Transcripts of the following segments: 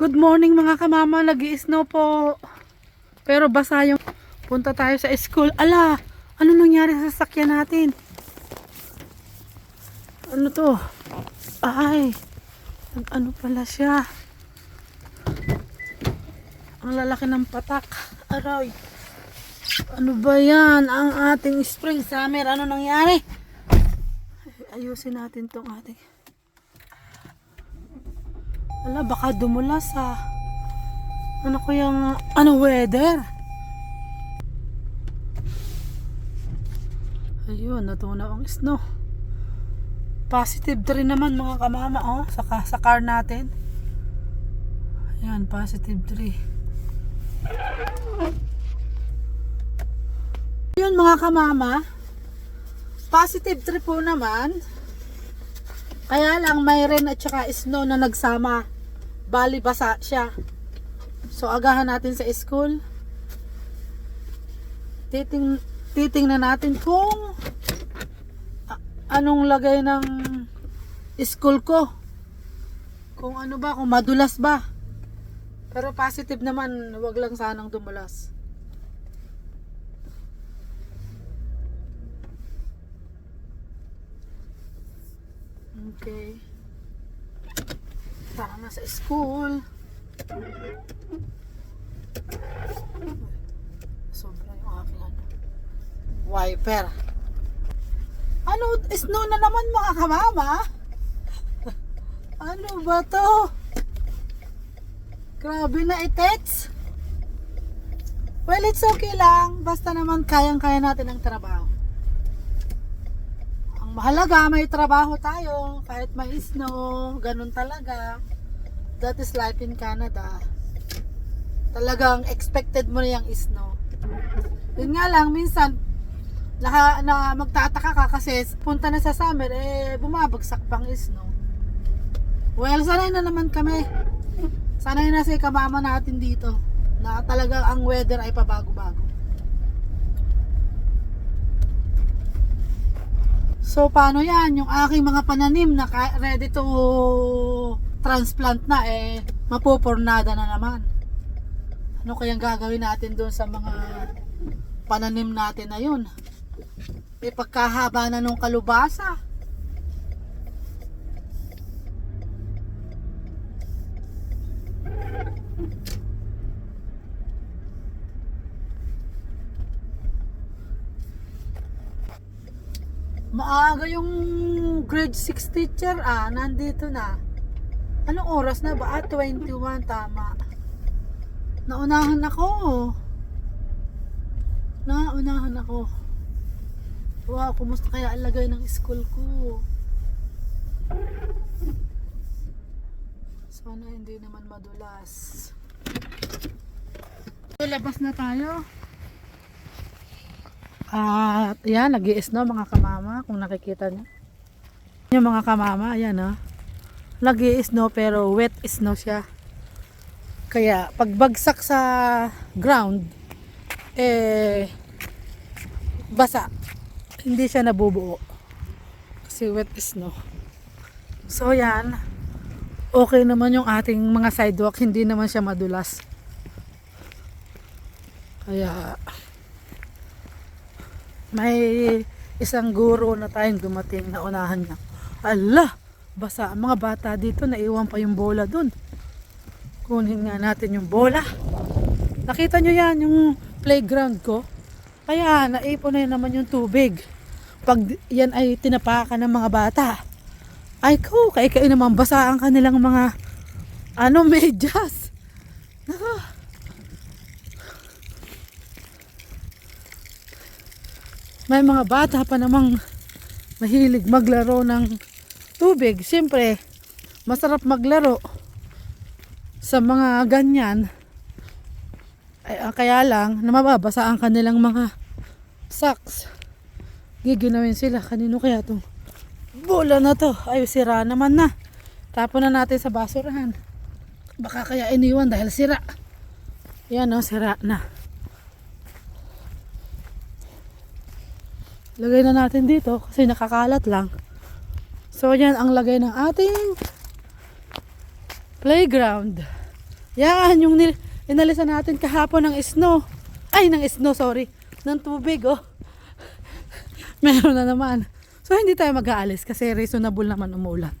Good morning mga kamama, nag snow po. Pero basa yung punta tayo sa school. Ala, ano nangyari sa sasakyan natin? Ano to? Ay, ano pala siya? Ang lalaki ng patak. Aray. Ano ba yan? Ang ating spring summer. Ano nangyari? Ay, ayusin natin tong ating. Ala, baka dumulas ha. Ano kayang, ano weather? Ayun, natunaw ang snow. Positive 3 naman mga kamama, oh, sa, sa car natin. Ayan, positive 3. Yun mga kamama, positive 3 po naman. Kaya lang may rain at saka snow na nagsama. Bali basa siya. So agahan natin sa school. Titing titingnan natin kung anong lagay ng school ko. Kung ano ba, kung madulas ba. Pero positive naman, wag lang sanang dumulas. Okay. Tara na sa school. Sobra yung aking ano. Wiper. Ano, snow na naman mga kamama? ano ba to? Grabe na itets. Well, it's okay lang. Basta naman kayang-kaya natin ang trabaho. Ang mahalaga, may trabaho tayo. Kahit may snow, ganun talaga. That is life in Canada. Talagang expected mo na yung snow. Yun nga lang, minsan, na, na magtataka ka kasi punta na sa summer, eh, bumabagsak pang snow. Well, sanay na naman kami. Sanay na si kamama natin dito na talagang ang weather ay pabago-bago. So, paano yan? Yung aking mga pananim na ready to transplant na, eh, mapupornada na naman. Ano kayang gagawin natin doon sa mga pananim natin na yun? Eh, pagkahaba na nung kalubasa. Maaga yung grade 6 teacher ah, nandito na. Anong oras na ba? Ah, 21, tama. Naunahan ako. Naunahan ako. Wow, kumusta kaya ang lagay ng school ko? Sana hindi naman madulas. So, labas na tayo. At yan, nag snow mga kamama, kung nakikita niyo. Yung mga kamama, ayan oh. nag snow pero wet snow siya. Kaya pagbagsak sa ground, eh, basa. Hindi siya nabubuo. Kasi wet snow. So yan, okay naman yung ating mga sidewalk, hindi naman siya madulas. Kaya, may isang guro na tayong dumating na unahan niya. Ala, basa ang mga bata dito, naiwan pa yung bola dun. Kunin nga natin yung bola. Nakita nyo yan, yung playground ko. Kaya, naipon na yun naman yung tubig. Pag yan ay tinapakan ng mga bata, ay ko, kay kayo naman basa ang kanilang mga ano, medyas. Nako. May mga bata pa namang mahilig maglaro ng tubig. Siyempre, masarap maglaro sa mga ganyan. Ay, ah, kaya lang, na mababasa ang kanilang mga socks. Giginawin sila. Kanino kaya itong bola na to? Ay, sira naman na. Tapon na natin sa basurahan. Baka kaya iniwan dahil sira. Yan o, sira na. Lagay na natin dito kasi nakakalat lang. So yan ang lagay ng ating playground. Yan, yung inalisan natin kahapon ng snow. Ay, ng snow, sorry. Ng tubig, oh. Meron na naman. So, hindi tayo mag-aalis kasi reasonable naman umuulan.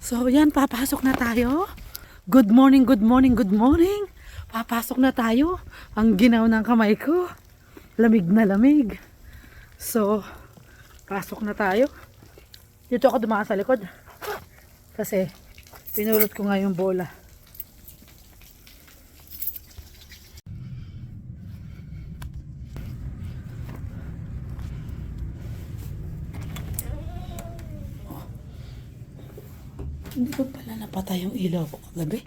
So, yan, papasok na tayo. Good morning, good morning, good morning. Papasok na tayo. Ang ginaw ng kamay ko. Lamig na lamig. So, pasok na tayo. Dito ako dumaan sa likod. Kasi, pinulot ko nga yung bola. Hindi ko pala napatay yung ilaw ko kagabi.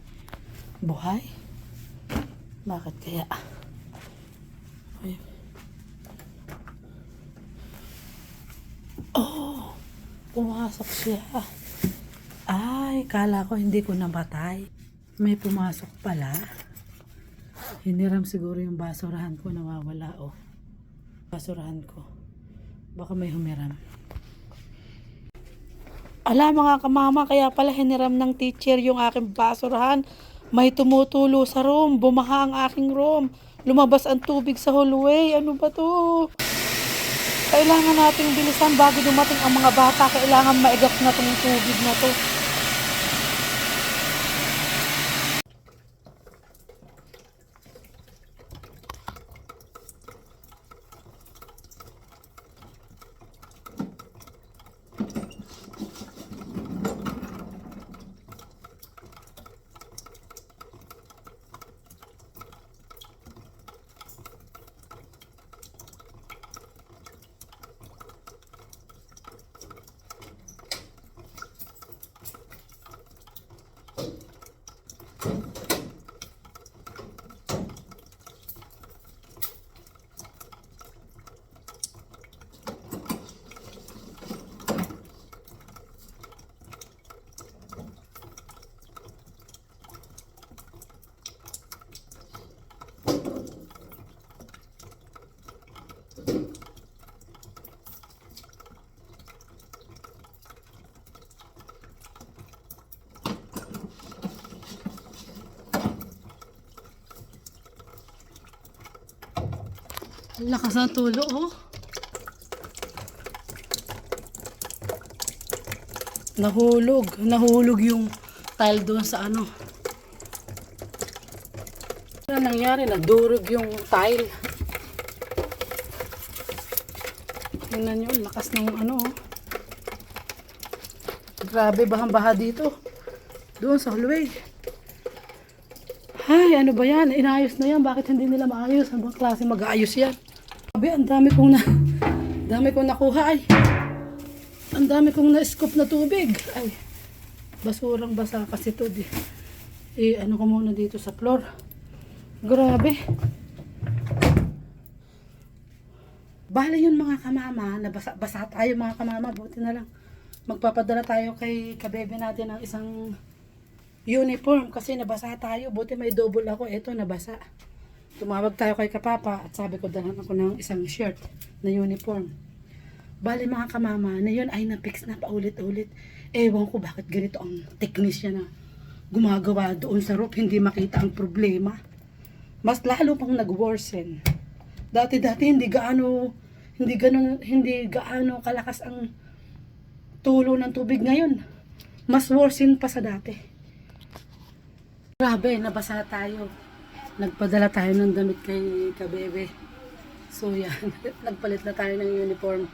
Buhay? Bakit kaya? Ay. Oh! Pumasok siya. Ay, kala ko hindi ko nabatay. May pumasok pala. Hiniram siguro yung basurahan ko nawawala oh. Basurahan ko. Baka may humiram. Ala mga kamama, kaya pala hiniram ng teacher yung aking basurahan. May tumutulo sa room, bumaha ang aking room. Lumabas ang tubig sa hallway. Ano ba to? Kailangan nating bilisan bago dumating ang mga bata. Kailangan maigap na tong tubig na to. Lakas ng tulo, oh. Nahulog. Nahulog yung tile doon sa ano. Ano nangyari? Nagdurog yung tile. Tingnan nyo, lakas ng ano, oh. Grabe, bahang-baha dito. Doon sa hallway. Ay, ano ba yan? Inayos na yan. Bakit hindi nila maayos? Ano bang klase mag-aayos yan? Sabi, ang dami kong na... dami kong nakuha ay. Ang dami kong na-scoop na tubig. Ay, basurang basa kasi to. Di. Eh, ano ko muna dito sa floor. Grabe. Bala yun mga kamama, nabasa basa tayo mga kamama, buti na lang. Magpapadala tayo kay kabebe natin ng isang uniform kasi nabasa tayo. Buti may double ako. Ito, nabasa. Tumawag tayo kay Kapapa at sabi ko dalhan ako ng isang shirt na uniform. Bali mga kamama, na yun ay na-fix na paulit-ulit. Ewan ko bakit ganito ang technician na gumagawa doon sa roof, hindi makita ang problema. Mas lalo pang nag-worsen. Dati-dati hindi gaano hindi gaano hindi gaano kalakas ang tulo ng tubig ngayon. Mas worsen pa sa dati. Grabe, nabasa tayo. Nagpadala tayo ng damit kay Kabebe. So yan, nagpalit na tayo ng uniform.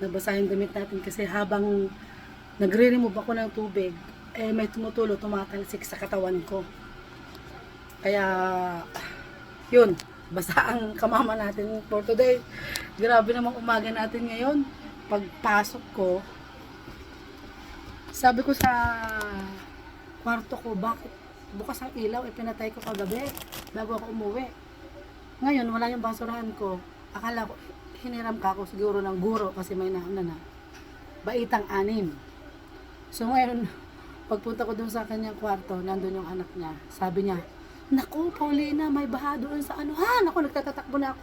Nabasa yung damit natin kasi habang nagre-remove ako ng tubig, eh may tumutulo, tumatalsik sa katawan ko. Kaya, yun, basa ang kamama natin for today. Grabe namang umaga natin ngayon. Pagpasok ko, sabi ko sa kwarto ko, bakit bukas ang ilaw, ipinatay ko kagabi bago ako umuwi. Ngayon, wala yung basurahan ko. Akala ko, hiniram ka ako siguro ng guro kasi may nauna na. Baitang anim. So ngayon, pagpunta ko dun sa kanyang kwarto, nandun yung anak niya. Sabi niya, Naku, Paulina, may baha doon sa ano. Ha? Naku, nagtatatakbo na ako.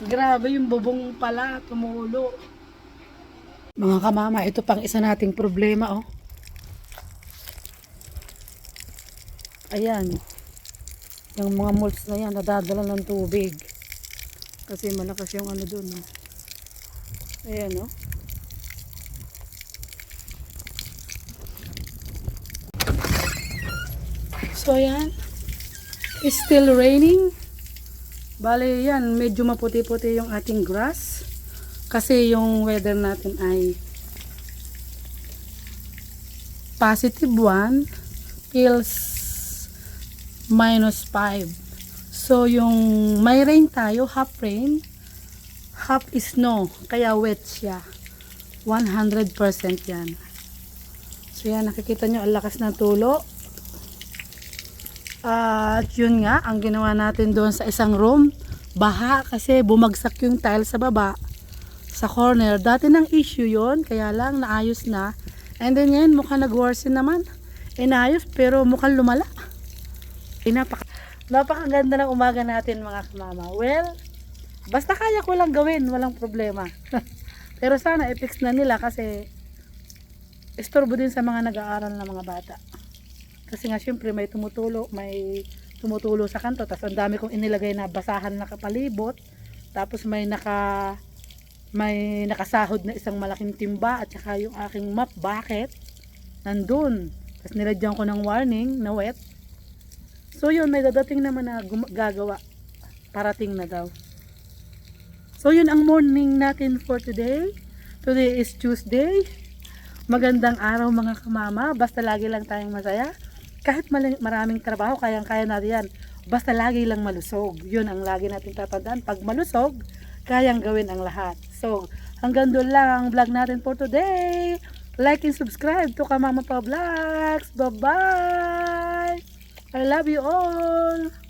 Grabe yung bubong pala, tumulo. Mga kamama, ito pang isa nating problema, oh. Ayan. Yung mga mulch na yan, nadadala ng tubig. Kasi malakas yung ano dun. oh. Ayan, oh. So, ayan. It's still raining. Bale, yan. Medyo maputi-puti yung ating grass. Kasi yung weather natin ay positive 1 feels minus 5. So, yung may rain tayo, half rain, half snow. Kaya wet siya. 100% yan. So, yan. Nakikita nyo, ang lakas ng tulo. At yun nga, ang ginawa natin doon sa isang room, baha kasi bumagsak yung tile sa baba, sa corner. Dati nang issue yon kaya lang naayos na. And then ngayon, mukhang nag-worsen naman. Inayos, pero mukhang lumala. Napaka, napakaganda ng umaga natin mga kamama. Well, basta kaya ko lang gawin, walang problema. pero sana i-fix na nila kasi istorbo din sa mga nag-aaral na mga bata. Kasi nga syempre may tumutulo, may tumutulo sa kanto. Tapos ang dami kong inilagay na basahan na kapalibot. Tapos may naka may nakasahod na isang malaking timba at saka yung aking map bucket nandun. Tapos nilagyan ko ng warning na wet. So yun, may dadating naman na gagawa. Parating na daw. So yun ang morning natin for today. Today is Tuesday. Magandang araw mga kamama. Basta lagi lang tayong masaya. Kahit maraming trabaho, kayang-kaya natin yan. Basta lagi lang malusog. Yun ang lagi natin tatandaan. Pag malusog, kayang gawin ang lahat. So, hanggang doon lang ang vlog natin for today. Like and subscribe to Kamama Pa Vlogs. Bye-bye! I love you all!